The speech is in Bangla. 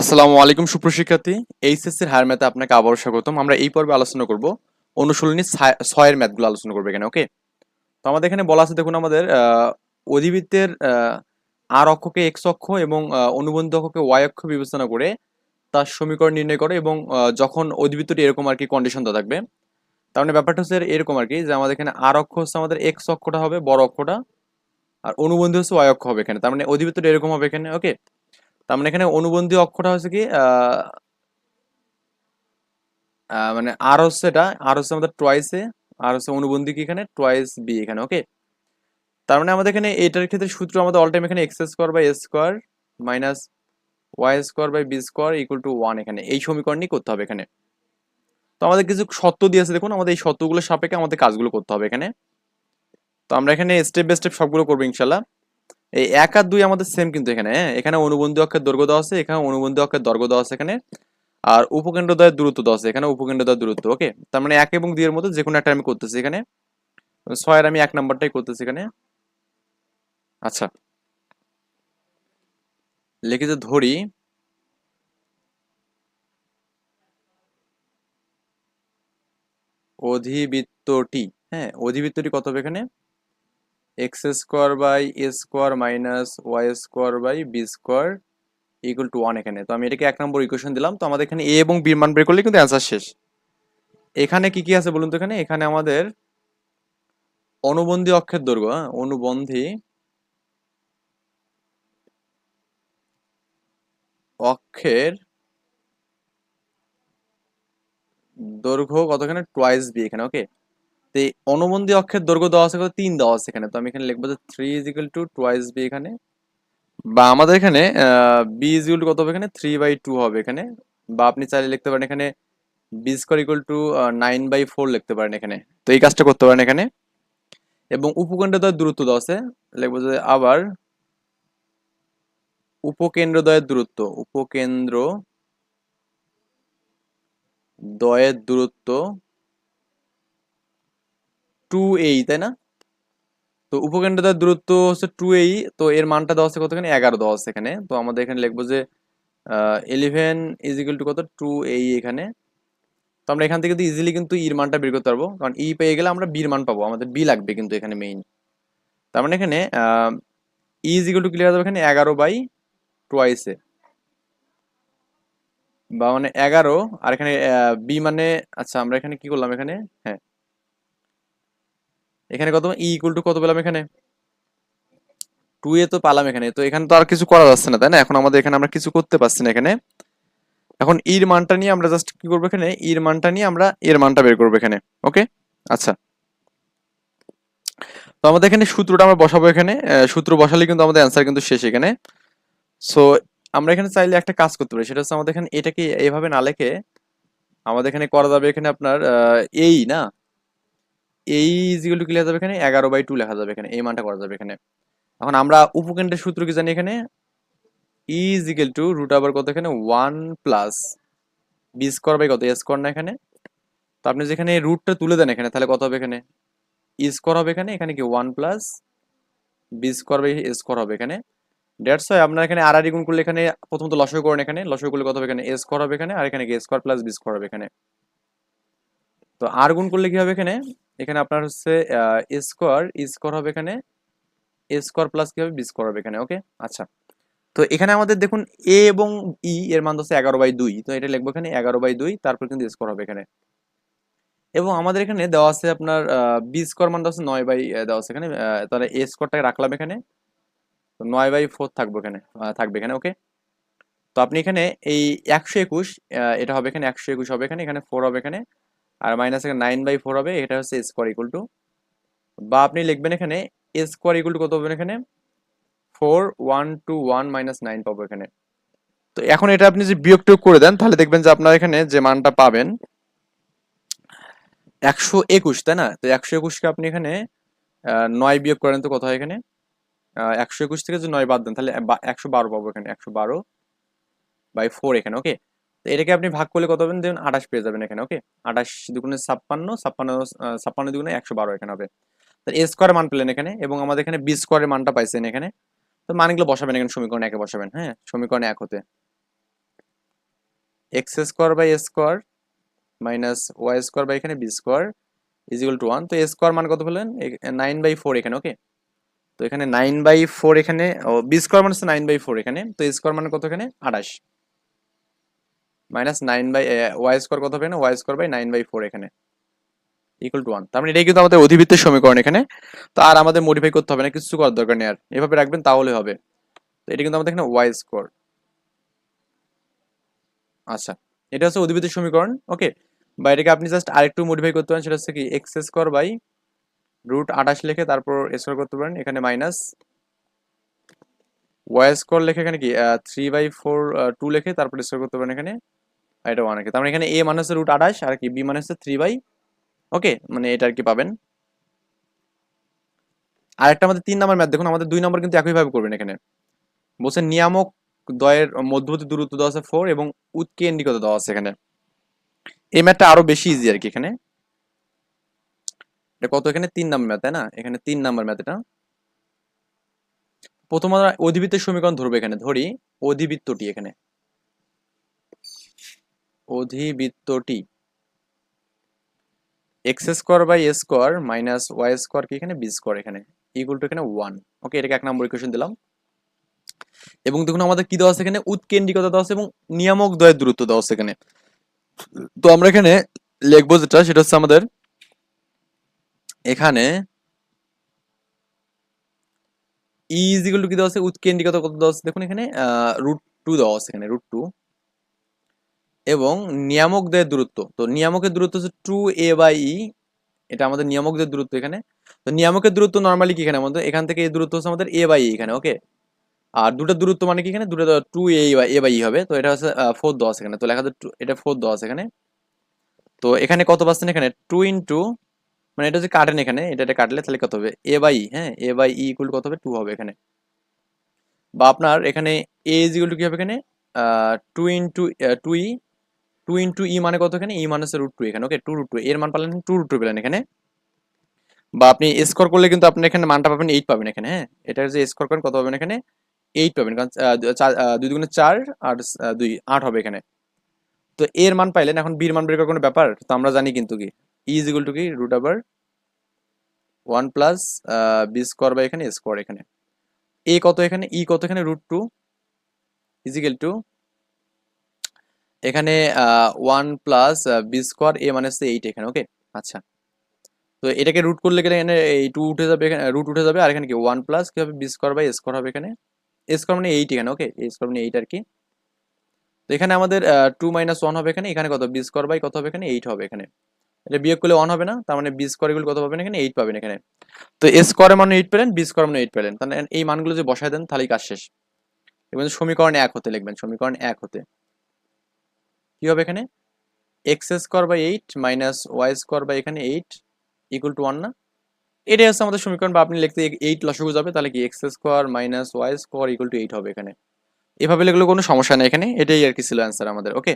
আসসালামু আলাইকুম সুপ্রশিক্ষার্থী। এইচএসসি এর হায়ার ম্যাথে আপনাকে আবার স্বাগতম। আমরা এই পর্বে আলোচনা করব অনুশীলনী ছয়- ছয়ের ম্যাথগুলো আলোচনা করব এখানে, ওকে? তো আমাদের এখানে বলা আছে, দেখুন আমাদের অধিবৃত্তের আর অক্ষকে এক্স অক্ষ এবং অনুবন্ধ অক্ষকে ওয়াই অক্ষ বিবেচনা করে তার সমীকরণ নির্ণয় করে এবং যখন অধিবৃত্তটি এরকম আর কি কন্ডিশন দেওয়া থাকবে। তার মানে ব্যাপারটা হচ্ছে এরকম আর কি, যে আমাদের এখানে আর অক্ষ হচ্ছে আমাদের এক্স অক্ষটা হবে, বড় অক্ষটা, আর অনুবন্ধ হচ্ছে ওয়াই অক্ষ হবে এখানে। তার মানে অধিবৃত্তটি এরকম হবে এখানে, ওকে? তার মানে এখানে অনুবন্ধী অক্ষটা হচ্ছে কি মানে আর হচ্ছে এটা, আর হচ্ছে আমাদের টয়েসে আর হচ্ছে অনুবন্ধী কি এখানে? টয়েস বি এখানে ওকে তার মানে আমাদের এখানে এটার ক্ষেত্রে সূত্র আমাদের অল টাইম এখানে x square by s square minus y square by b square equal to one এখানে। এই সমীকরণই করতে হবে এখানে। তো আমাদের কিছু শর্ত দিয়েছে দেখুন, আমাদের এই শর্তগুলোর সাপেক্ষে আমাদের কাজগুলো করতে হবে এখানে। তো আমরা এখানে স্টেপ বাই স্টেপ সবগুলো করব ইনশাল্লাহ। এই এক আর দুই আমাদের সেম কিন্তু এখানে হ্যাঁ? এখানে অনুবন্ধী অক্ষের দৈর্ঘ্য দেওয়া আছে, এখানে অনুবন্ধী অক্ষের দৈর্ঘ্য দেওয়া আছে এখানে, আর উপকেন্দ্রদ্বয়ের দূরত্ব দেওয়া আছে, এখানে উপকেন্দ্রদ্বয়ের দূরত্ব, ওকে? তার মানে এক এবং দুই এর মধ্যে যে কোনো একটা আমি করতেছি এখানে। ছয়ের আমি এক নাম্বারটাই করতেছি এখানে। আচ্ছা। লিখে যে ধরি, অধিবৃত্তটি হ্যাঁ? অধিবৃত্তটি কত হবে এখানে? X square by a square minus y square by b square equal to one এখানে। তো আমি এটাকে এক নম্বর ইকুয়েশন দিলাম। তো আমাদের এখানে এ এবং বির মান বের করলে কিন্তু অ্যান্সার শেষ। এখানে কি কি আছে বলুন তো এখানে? এখানে আমাদের অনুবন্ধী অক্ষের দৈর্ঘ্য হ্যাঁ? অনুবন্ধী অক্ষের দৈর্ঘ্য কত এখানে টুয়াইস বি এখানে ওকে তো অনুবন্ধী অক্ষের দৈর্ঘ্য দেওয়া আছে কত? তিন দেওয়া আছে এখানে। তো আমি এখানে লিখব যে three is equal to twice b এখানে। বা আমাদের এখানে বি ইজ ইকুয়াল টু কত হবে এখানে? থ্রি বাই টু হবে এখানে। বা আপনি চাইলে লিখতে পারেন এখানে b square equal to nine by four লিখতে পারেন এখানে। তো এই কাজটা করতে পারেন এখানে। এবং উপকেন্দ্রদ্বয়ের দূরত্ব দেওয়া আছে। লিখব যে আবার উপকেন্দ্রদ্বয়ের দূরত্ব, উপকেন্দ্র দ্বয়ের দূরত্ব টু এই তাই না? তো উপকেন্দ্রদ্বয়ের দূরত্ব হচ্ছে টু এই তো এর মানটা দেওয়া আছে কতখানি? এগারো দেওয়া আছে এখানে। তো আমাদের এখানে লিখব যে ইলেভেন ইজ ইকুয়াল টু কত? টু এই এখানে। তো আমরা এখান থেকে কিন্তু ইজিলি কিন্তু ইর মানটা বের করতে পারব। কারণ ই পেয়ে গেলে আমরা বির মান পাবো। আমাদের বি লাগবে কিন্তু এখানে মেইন তার মানে এখানে e is equal to clear যাবে এখানে এগারো বাই টোয়াইসে বা মানে এগারো, আর এখানে বি মানে আচ্ছা আমরা এখানে কি করলাম এখানে? হ্যাঁ এখানে কত? ই ইকুয়াল টু কত পেলাম এখানে? টু এ তো পালাম এখানে। তো এখানে তো আর কিছু করা যাচ্ছে না, তাই না? এখন আমাদের এখানে আমরা কিছু করতে পারছি না এখানে। এখন ইর মানটা নিয়ে আমরা জাস্ট কি করব এখানে? ইর মানটা নিয়ে আমরা এর মানটা বের করব এখানে। ওকে আচ্ছা। তো আমাদের এখানে সূত্রটা আমরা বসাবো এখানে। সূত্র বসালে কিন্তু আমাদের অ্যান্সার কিন্তু শেষ এখানে। সো আমরা এখানে চাইলে একটা কাজ করতে পারি। সেটা হচ্ছে আমাদের এখানে এটাকে এইভাবে না লেখে আমাদের এখানে করা যাবে এখানে আপনার এই না? এই ইজিগুলো কি লেখা যাবে এখানে, এগারো বাই টু লেখা যাবে এখানে, এই মানটা করা যাবে এখানে। এখন আমরা উপকেন্দ্রের সূত্র কি জানি এখানে? ই ইজিক্যাল টু রুট আবার কত এখানে? One plus b square by কত? এ স্কোয়ার না এখানে। তো আপনি যেখানে রুটটা তুলে দেন এখানে, তাহলে কত হবে এখানে? ই স্কোয়ার হবে এখানে এখানে কি one plus b square by a square হবে এখানে। ডেটস হয় আপনার এখানে আর আর গুণ করলে এখানে প্রথমত লসয় করেন এখানে, লসয় করলে কত হবে এখানে? এ স্কোয়ার হবে এখানে, আর এখানে কি স্কোয়ার প্লাস বি স্কোয়ার হবে এখানে। তো আর গুণ করলে কি হবে এখানে? এখানে আপনার হচ্ছে স্কোয়ার স্কোয়ার হবে এখানে স্কোয়ার প্লাস কি হবে? বি স্কোয়ার হবে এখানে ওকে আচ্ছা। তো এখানে আমাদের দেখুন এ এবং ই এর মান হচ্ছে এগারো বাই দুই। তো এটা লিখব এখানে এগারো বাই দুই, তারপর কিন্তু স্কোয়ার হবে এখানে। এবং আমাদের এখানে দেওয়া আছে আপনার বি স্কোয়ার মানটা হচ্ছে নয় বাই দেওয়া আছে এখানে তাহলে এ স্কোয়ারটাকে রাখলাম এখানে। তো নয় বাই ফোর থাকবে এখানে থাকবে এখানে ওকে তো আপনি এখানে এই একশো একুশ এটা হবে এখানে, একশো একুশ হবে এখানে এখানে ফোর হবে এখানে। আর মাইনাস এখানে নাইন বাই ফোর হবে, এটা হচ্ছে স্কোয়ার ইকুয়াল টু বা আপনি লিখবেন এখানে স্কোয়ার ইকুয়াল টু কত হবে এখানে? Four one two one minus nine পাবো এখানে। তো এখন এটা আপনি যে বিয়োগ টিয়োগ করে দেন, তাহলে দেখবেন যে আপনার এখানে যে মানটা পাবেন, একশো একুশ, তাই না? তো একশো একুশকে আপনি এখানে নয় বিয়োগ করেন তো কত হয় এখানে? একশো একুশ থেকে যদি নয় বাদ দেন, তাহলে একশো বারো পাবো এখানে, একশো বারো বাই ফোর এখানে ওকে এটাকে আপনি ভাগ করলে কত পাবেন দেখুন আঠাশ পেয়ে যাবেন এখানে, ওকে? আঠাশ দুগুণে ছাপ্পান্ন ছাপ্পান্ন ছাপ্পান্ন দুগুণে একশো বারো এখানে হবে। তো এ স্কোয়ারের মান পেলেন এখানে এবং আমাদের এখানে বি স্কোয়ারের মানটা পাইছেন এখানে। তো মানগুলো বসাবেন এখানে সমীকরণ একে বসাবেন হ্যাঁ? সমীকরণ এক হতে। X square by square minus y square by এখানে b square is equal to one. তো এ স্কোয়ার মান কত পেলেন? নাইন বাই ফোর এখানে, ওকে? তো এখানে নাইন বাই ফোর এখানে বি স্কোয়ার মানে হচ্ছে নাইন বাই ফোর এখানে। তো স্কোয়ার মানে কত এখানে? আঠাশ। Minus nine by y square কত হবে না y square by nine by four এখানে। ইকুয়াল টু ওয়ান তার মানে এটাই কিন্তু আমাদের অধিবৃত্তের সমীকরণ এখানে। তো আর আমাদের মডিফাই করতে হবে না, কিছু করার দরকার নেই আর। এভাবে রাখবেন, তাহলে হবে। তো এটা কিন্তু আমাদের এখানে ওয়াই স্কোয়ার। আচ্ছা এটা হচ্ছে অধিবৃত্তের সমীকরণ। ওকে, বা এটাকে আপনি জাস্ট আরেকটু মডিফাই করতে পারেন, সেটা হচ্ছে কি এক্স স্কোয়ার বাই রুট আঠাশ লিখে তারপর স্কোয়ার করতে পারেন, এখানে মাইনাস ওয়াই স্কোয়ার লিখে এখানে কি থ্রি বাই ফোর টু লিখে তারপর স্কোয়ার করতে পারেন এখানে। এটা ওয়ান রেখে তার মানে এখানে এ মানে হচ্ছে রুট আঠাশ, আর কি বি মানে হচ্ছে থ্রি বাই ওকে মানে এটা আর কি পাবেন। আর একটা আমাদের তিন নাম্বার ম্যাথ দেখুন, আমাদের দুই নম্বর কিন্তু একইভাবে করবেন এখানে। বলছে নিয়ামক দ্বয়ের মধ্যবর্তী দূরত্ব দেওয়া আছে ফোর এবং উৎকেন্দ্রিকতা দেওয়া আছে এখানে। এই ম্যাথটা আরও বেশি ইজি আর কি এখানে। এটা কত এখানে? তিন নাম্বার ম্যাথ তাই না? এখানে তিন নাম্বার ম্যাথ এটা। প্রথম আমরা অধিবৃত্তের সমীকরণ ধরবো এখানে, ধরি অধিবৃত্তটি এখানে। অধিবৃত্তটি। X square by a square minus y square কি এখানে বি স্কোয়ার এখানে ইকুয়াল টু এখানে ওয়ান ওকে এটাকে এক নম্বর ইকুয়েশন দিলাম। এবং দেখুন আমাদের কি দেওয়া আছে এখানে? উৎকেন্দ্রিকতা দেওয়া আছে এবং নিয়ামক দ্বয়ের দূরত্ব দেওয়া আছে এখানে। তো আমরা এখানে লিখব যেটা, সেটা হচ্ছে আমাদের এখানে ইজ ইকুয়াল টু কি দেওয়া আছে? উৎকেন্দ্রিকতা কত দেওয়া আছে? দেখুন এখানে রুট টু দেওয়া আছে এখানে রুট টু এবং নিয়ামকদের দূরত্ব। তো নিয়ামকের দূরত্ব হচ্ছে টু এ বাই ই এটা আমাদের নিয়ামকদের দূরত্ব এখানে। তো নিয়ামকের দূরত্ব নর্মালি কি এখানে? আমাদের এখান থেকে এই দূরত্ব হচ্ছে আমাদের এ বাই এখানে ওকে আর দুটো দূরত্ব মানে কি এখানে? দুটো two a by a by e হবে। তো এটা হচ্ছে ফোর আছে এখানে। তো লেখা এটা ফোর আছে এখানে। তো এখানে কত পাচ্ছেন এখানে? টু ইন্টু মানে এটা হচ্ছে কাটেন এখানে। এটা এটা কাটলে তাহলে কত হবে? এ বাই হ্যাঁ? এ বাই ই ইকুয়াল কত হবে? টু হবে এখানে। বা আপনার এখানে এ ইজ ইকুয়াল টু কি হবে এখানে? Two into two e two into e মানে কত এখানে? ই হচ্ছে রুট টু এখানে। ওকে টু রুট টু এর মান পালেন টু রুট টু পেলেন এখানে। বা আপনি স্কোর করলে কিন্তু আপনি এখানে মানটা পাবেন এইট পাবেন এখানে হ্যাঁ? এটা যে স্কোর করেন, কত পাবেন এখানে? এইট পাবেন। কারণ দুই দুগুণে চার আর দুই, আট হবে এখানে। তো এর মান পাইলেন, এখন বির মান বের করার কোনো ব্যাপার? তো আমরা জানি কিন্তু কি? ইজ ইকুয়াল টু কি? রুট আবার ওয়ান প্লাস বি স্কোয়ার বা এখানে স্কোয়ার এখানে। এ কত এখানে? ই কত এখানে? Root two is equal to এখানে one plus b square a হচ্ছে এইট এখানে ওকে আচ্ছা। তো এটাকে রুট করলে গেলে এখানে এই টু উঠে যাবে এখানে রুট উঠে যাবে, আর এখানে কি? ওয়ান প্লাস কি হবে? বি স্কোয়ার বাই স্কোয়ার হবে এখানে। স্কোয়ার মানে এইট এখানে ওকে স্কোয়ার মানে এইট আর কি। তো এখানে আমাদের টু মাইনাস ওয়ান হবে এখানে এখানে কত? বি স্কোয়ার বাই কত হবে এখানে? এইট হবে এখানে। এটা বিয়োগ করলে ওয়ান হবে না, তার মানে বি স্কোয়ার এগুলো কত পাবেন এখানে? এইট পাবেন এখানে। তো এ স্কোয়ারের মানে এইট পেলেন বি স্কোয়ার মানে এইট পেলেন। তাহলে এই মানগুলো যে বসায় দেন, তাহলেই কাজ শেষ। এবং সমীকরণ এক হতে লিখবেন, সমীকরণ এক হতে। কি হবে এখানে? X square by eight minus y square by এখানে এইট ইকুয়াল টু ওয়ান না? এটাই হচ্ছে আমাদের সমীকরণ, বা আপনি লিখতে এইট লসগু যাবে, তাহলে কি x square minus y square equal to eight হবে এখানে। এভাবে লিখলে কোনো সমস্যা নেই এখানে, এটাই আর কি ছিল অ্যান্সার আমাদের ওকে